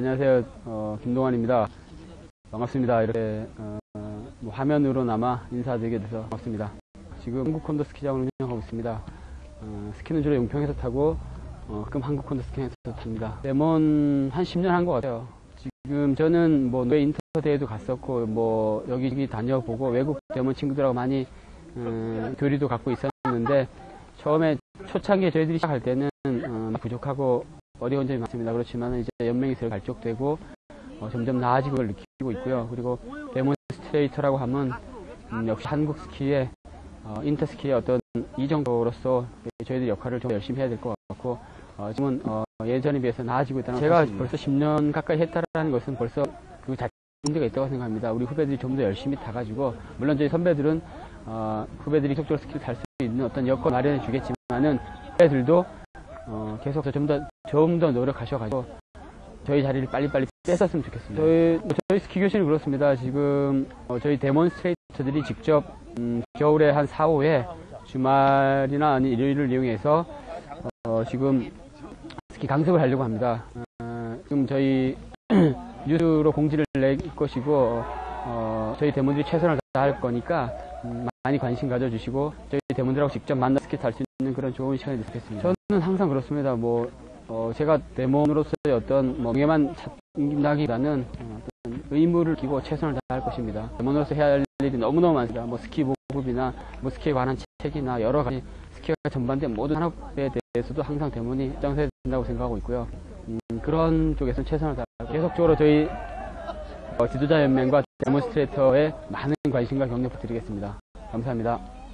안녕하세요. 어, 김동환입니다. 반갑습니다. 이렇게 어, 뭐 화면으로나마 인사드리게 돼서 반갑습니다. 지금 한국 콘도 스키장을 운영하고 있습니다. 어, 스키는 주로 용평에서 타고 어, 가끔 한국 콘도 스키장에서 탑니다. 레몬 한 10년 한 것 같아요. 지금 저는 뭐 노예 인터 대회도 갔었고 뭐 여기저기 다녀보고 외국 데몬 친구들하고 많이 어, 교류도 갖고 있었는데 처음에 초창기에 저희들이 시작할 때는 어, 부족하고 어려운 점이 많습니다. 그렇지만 이제 연맹이 새로 발족되고 어, 점점 나아지고 걸 느끼고 있고요. 그리고 데몬스트레이터라고 하면 음, 역시 한국 스키의 어, 인터스키의 어떤 이정도로서 저희들 역할을 좀 열심히 해야 될 것 같고 어, 지금은 어, 예전에 비해서 나아지고 있다는 제가 맞습니다. 벌써 10년 가까이 했다라는 것은 벌써 그 자체 문제가 있다고 생각합니다. 우리 후배들이 좀 더 열심히 타가지고 물론 저희 선배들은 어, 후배들이 속도로 스키를 탈수 있는 어떤 여건 마련해 주겠지만은 후배들도 어, 계속 좀 더 좀 더 노력하셔가지고 저희 자리를 빨리빨리 뺏었으면 좋겠습니다. 저희, 저희 스키 교실이 그렇습니다. 지금 어, 저희 데몬스트레이터들이 직접 음, 겨울에 한 4, 5회 주말이나 아니 일요일을 이용해서 어, 지금 스키 강습을 하려고 합니다. 어, 지금 저희 뉴스로 공지를 낼 것이고 어, 저희 대문들이 최선을 다할 거니까 음, 많이 관심 가져주시고 저희 대문들하고 직접 만나 스키 탈 수 있는 그런 좋은 시간이 됐겠습니다. 저는 항상 그렇습니다. 뭐 어, 제가 데몬으로서의 어떤 뭐 명예만 찾는다기보다는 어, 어떤 의무를 끼고 최선을 다할 것입니다. 데몬으로서 해야 할 일이 너무너무 많습니다. 뭐 스키 보급이나 뭐 스키에 관한 책이나 여러 가지 스키가 전반된 모든 산업에 대해서도 항상 데몬이 앞장서야 된다고 생각하고 있고요. 음, 그런 쪽에서 최선을 다하고 계속적으로 저희 어, 지도자 연맹과 데몬스트레이터에 많은 관심과 격려 부탁드리겠습니다. 감사합니다.